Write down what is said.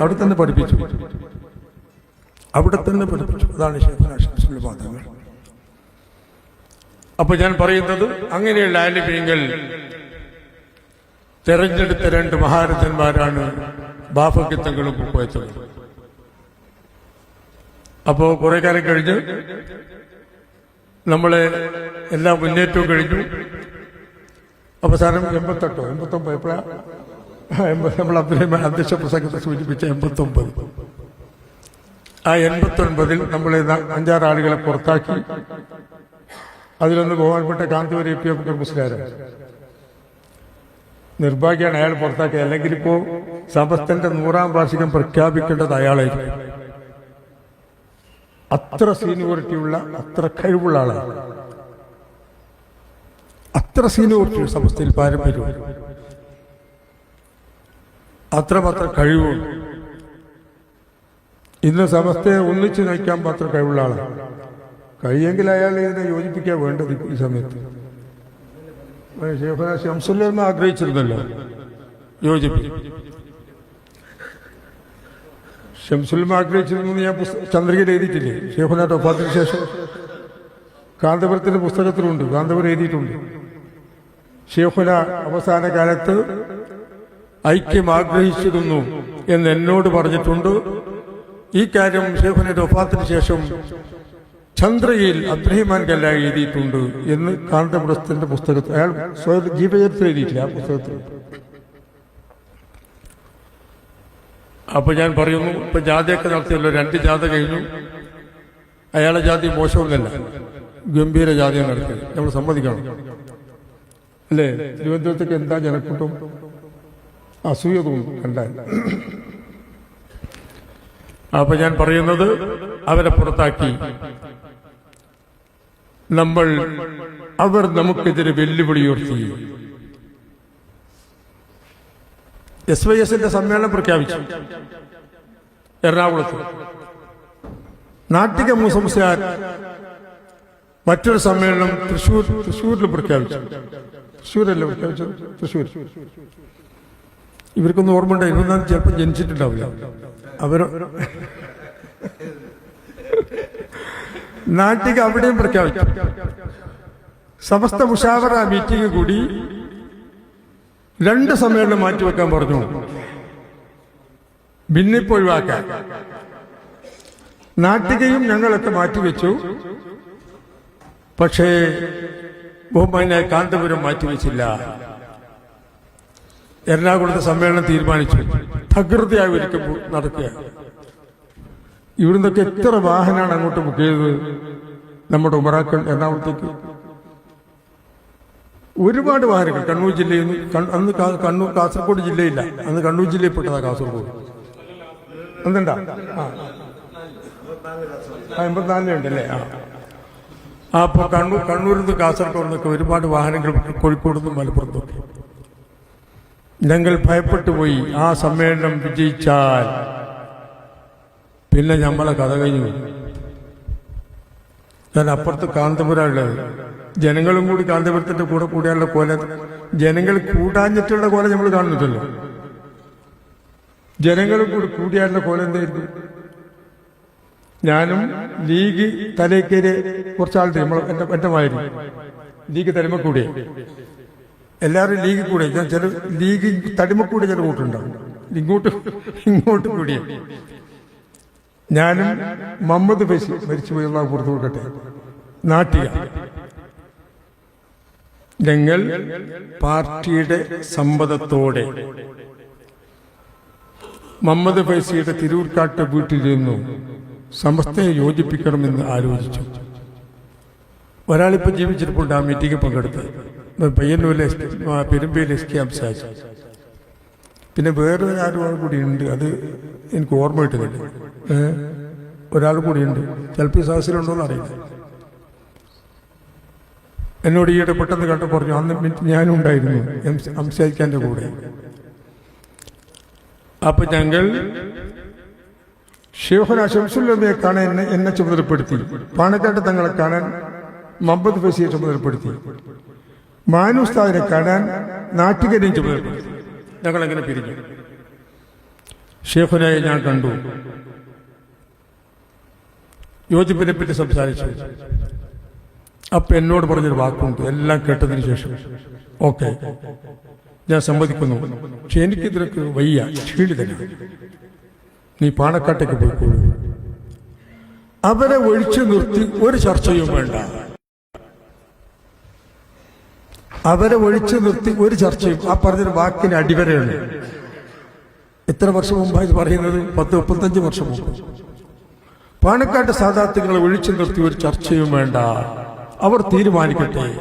അവിടെ തന്നെ പഠിപ്പിച്ചു. അവിടെ തന്നെ പഠിപ്പിച്ചു. അതാണ് വാദങ്ങൾ. അപ്പൊ ഞാൻ പറയുന്നത് അങ്ങനെയുള്ള ആലിമീങ്ങൾ തെരഞ്ഞെടുത്ത രണ്ട് മഹാരഥന്മാരാണ് ബാഫക്കിത്തങ്ങളും പൂക്കോയത്തങ്ങളും അപ്പോ കുറെ കാലം കഴിഞ്ഞ് നമ്മളെ എല്ലാ മുന്നേറ്റവും കഴിഞ്ഞു. അവസാനം എൺപത്തെട്ടോ? എൺപത്തൊമ്പത് എപ്പോഴാ? നമ്മൾ അബ്ദുറഹ്മാൻ അധ്യക്ഷ പ്രസംഗത്തെ സൂചിപ്പിച്ച എൺപത്തൊമ്പത്. ആ എൺപത്തൊൻപതിൽ നമ്മൾ അഞ്ചാറ് ആളുകളെ പുറത്താക്കി. അതിലൊന്ന് ബഹുമാനപ്പെട്ട ഗാന്ധിപുരി എ പി എം മുസ്ലിയാരാണ് നിർഭാഗ്യമാണ് അയാൾ പുറത്താക്കി അല്ലെങ്കിൽ ഇപ്പോ സമസ്തന്റെ നൂറാം വാർഷികം പ്രഖ്യാപിക്കേണ്ടത് അയാളെ അത്ര സീനിയോറിറ്റിയുള്ള അത്ര കഴിവുള്ള ആളാണ് അത്ര സീനിയോറിറ്റി സമസ്തയിൽ പാരമ്പര്യം അത്രമാത്രം കഴിവുണ്ട് ഇന്ന് സമസ്തയെ ഒന്നിച്ചു നയിക്കാൻ മാത്രം കഴിവുള്ള ആളാണ് കഴിയെങ്കിൽ അയാൾ ഇതിനെ യോജിപ്പിക്കാൻ വേണ്ടത് ഈ സമയത്ത്. ഷേഖന ആഗ്രഹിച്ചിരുന്നല്ലോ. യോജിപ്പിക്കും ഷംസുൽമ ആഗ്രഹിച്ചിരുന്നു ഞാൻ ചന്ദ്രികയിൽ എഴുതിയിട്ടില്ലേ? ഷേഖുന ഒപ്പാത്തിന് ശേഷം. കാന്തപുരത്തിന്റെ പുസ്തകത്തിലുണ്ട്. കാന്തപുരം എഴുതിയിട്ടുണ്ട്. ഷേഖുന അവസാന കാലത്ത് ഐക്യം ആഗ്രഹിച്ചിരുന്നു എന്ന് എന്നോട് പറഞ്ഞിട്ടുണ്ട്. ഈ കാര്യം ഷേഖുന വഫാത്തിന് ശേഷം ചന്ദ്രയിൽ അബ്രഹിമാൻ കല്ല എഴുതിയിട്ടുണ്ട് എന്ന് കാന്തപുരത്തിന്റെ പുസ്തകത്തിൽ. അയാൾ സ്വയം ജീവചരിത്രം എഴുതിയിട്ടില്ല ആ പുസ്തകത്തിൽ. അപ്പൊ ഞാൻ പറയുന്നു ഇപ്പൊ ജാതിയൊക്കെ നടത്തിയല്ലോ രണ്ട് ജാഥ കഴിഞ്ഞു. അയാളെ ജാതി മോശമൊന്നല്ല ഗംഭീര ജാതിയാണ് നടത്തിയത്. നമ്മൾ സമ്മതിക്കണം. അല്ലേ? തിരുവനന്തപുരത്തേക്ക് എന്താ ജനക്കൂട്ടം? അസൂയ തോന്നും കണ്ടാൽ. അപ്പൊ ഞാൻ പറയുന്നത് അവരെ പുറത്താക്കി. നമ്മൾ അവർ നമുക്കെതിരെ വെല്ലുവിളി ഉയർത്തി. എസ് വൈ എസിന്റെ സമ്മേളനം പ്രഖ്യാപിച്ചു. എറണാകുളത്ത്. നാട്ടിക മൂസംസാർ മറ്റൊരു സമ്മേളനം തൃശൂർ തൃശൂരിൽ പ്രഖ്യാപിച്ചു. തൃശ്ശൂരല്ലേ പ്രഖ്യാപിച്ചത്? തൃശൂർ ഇവർക്കൊന്നും ഓർമ്മ ഉണ്ടായി ഇവരൊന്നും ചിലപ്പോൾ ജനിച്ചിട്ടുണ്ടാവില്ല. അവർ നാട്ടിക്ക് അവിടെയും പ്രഖ്യാപിച്ചു. സമസ്ത മുഷാവറ മീറ്റിംഗ് കൂടി രണ്ട് സമ്മേളനം മാറ്റിവെക്കാൻ പറഞ്ഞു. ഭിന്നിപ്പ് ഒഴിവാക്കാൻ. നാട്ടികയും ഞങ്ങളൊക്കെ മാറ്റിവെച്ചു. പക്ഷേ ബഹുമാനായ കാന്തപുരം മാറ്റിവെച്ചില്ല. എറണാകുളത്തെ സമ്മേളനം തീരുമാനിച്ചു. തകൃതിയായി ഒരിക്കൽ നടക്കുക. ഇവിടുന്നൊക്കെ എത്ര വാഹനമാണ് അങ്ങോട്ട് ബുക്ക് ചെയ്തത്? നമ്മുടെ ഉമറാക്കൾ എറണാകുളത്തേക്ക്. ഒരുപാട് വാഹനങ്ങൾ. കണ്ണൂർ ജില്ലയിൽ നിന്ന് അന്ന് കണ്ണൂർ കാസർഗോഡ് ജില്ലയില്ല. അന്ന് കണ്ണൂർ ജില്ലയിൽ പെട്ടതാ കാസർഗോഡ്. എന്തുണ്ടാ ആ. എൺപത്തിനാലിലുണ്ടല്ലേ ആ. ആ അപ്പൊ കണ്ണൂർ കണ്ണൂരിൽ നിന്ന് കാസർഗോഡ് നിന്നൊക്കെ ഒരുപാട് വാഹനങ്ങൾ കോഴിക്കോട് നിന്നും മലപ്പുറത്തും ഒക്കെ ഞങ്ങൾ ഭയപ്പെട്ടു പോയി ആ സമ്മേളനം വിജയിച്ചാൽ. പിന്നെ നമ്മളെ കഥ കഴിഞ്ഞു. ഞാൻ അപ്പുറത്ത് കാന്തപുരമുള്ളത് ജനങ്ങളും കൂടി കാന്തപുരത്തിന്റെ കൂടെ കൂടിയാലുള്ള കോല. ജനങ്ങൾ കൂടാഞ്ഞിട്ടുള്ള കോല നമ്മൾ കാണുന്നില്ലല്ലോ. ജനങ്ങളും കൂടി കൂടിയാലുള്ള കോല എന്തായിരുന്നു? ഞാനും ലീഗ് തലേക്കേര് കുറച്ചാളുടെ നമ്മൾ എന്റെ എന്റെ മായിരുന്നു ലീഗ് തലമ കൂടിയേ. എല്ലാവരും ലീഗിൽ കൂടെ. ഞാൻ ചില ലീഗ് തടിമ കൂടെ ചില കൂട്ടുണ്ടാവും ഇങ്ങോട്ട് ഇങ്ങോട്ട് കൂടിയ. ഞാനും മുഹമ്മദ് ബഷി മരിച്ചുപോയുള്ള പുറത്തു കൊടുക്കട്ടെ. നാട്ടിക ഞങ്ങൾ പാർട്ടിയുടെ സമ്മതത്തോടെ മുഹമ്മദ് ഫൈസിയുടെ തിരൂർക്കാട്ട് വീട്ടിലിരുന്നു സമസ്തയെ യോജിപ്പിക്കണമെന്ന് ആലോചിച്ചു. ഒരാളിപ്പോ ജീവിച്ചിരിപ്പുണ്ട്. ആ മീറ്റിംഗ് പങ്കെടുത്ത്. പയ്യന്നൂരിലെ പെരുമ്പയിലെ എസ് കെ അംസാജ് പിന്നെ വേറെ ആരും കൂടി ഉണ്ട് അത് എനിക്ക് ഓർമ്മ കിട്ടുന്നില്ല. ഒരാൾ കൂടിയുണ്ട് ചിലപ്പോൾ ഈ സദസ്സിലുണ്ടോ എന്ന് അറിയില്ല. എന്നോട് ഈയിടെ പെട്ടെന്ന് കണ്ടു പറഞ്ഞു അന്ന് ഞാനും ഉണ്ടായിരുന്നു എം- കൂടെ. അപ്പൊ ഞങ്ങൾ ഷെയ്ഖുന ഷംസുല്ലമയെ കാണാൻ എന്നെ ചുമതലപ്പെടുത്തി. പാണക്കാട്ട് തങ്ങളെ കാണാൻ മുഹമ്മദ് ഫസിയെ ചുമതലപ്പെടുത്തി. മാനുസ്താദിനെ കാണാൻ നാട്ടികരെയും ചുമതലപ്പെടുത്തി ഞങ്ങൾ അങ്ങനെ പിരിഞ്ഞു? ഷേഖുനായി ഞാൻ കണ്ടു. യോജിപ്പിനെ പറ്റി സംസാരിച്ചു. അപ്പൊ എന്നോട് പറഞ്ഞൊരു വാക്കുണ്ട്. എല്ലാം കേട്ടതിന് ശേഷം. ഓക്കെ. ഞാൻ സമ്മതിക്കുന്നു. പക്ഷെ എനിക്കിതിലൊക്കെ വയ്യ. ക്ഷീണിതനാണ് നീ പാണക്കാട്ടേക്ക് പോയിക്കോളൂ. അവരെ ഒഴിച്ചു നിർത്തി ഒരു ചർച്ചയും വേണ്ട. അവരെ ഒഴിച്ചു നിർത്തി ഒരു ചർച്ചയും. ആ പറഞ്ഞൊരു വാക്കിന് അടിവരയാണ്. എത്ര വർഷം മുമ്പായി പറയുന്നത്? പത്ത് മുപ്പത്തഞ്ച് വർഷം മുമ്പ്. പാണക്കാട്ട് സാധാർത്ഥ്യങ്ങളെ ഒഴിച്ചു നിർത്തി ഒരു ചർച്ചയും വേണ്ട. അവർ തീരുമാനിക്കട്ടെ.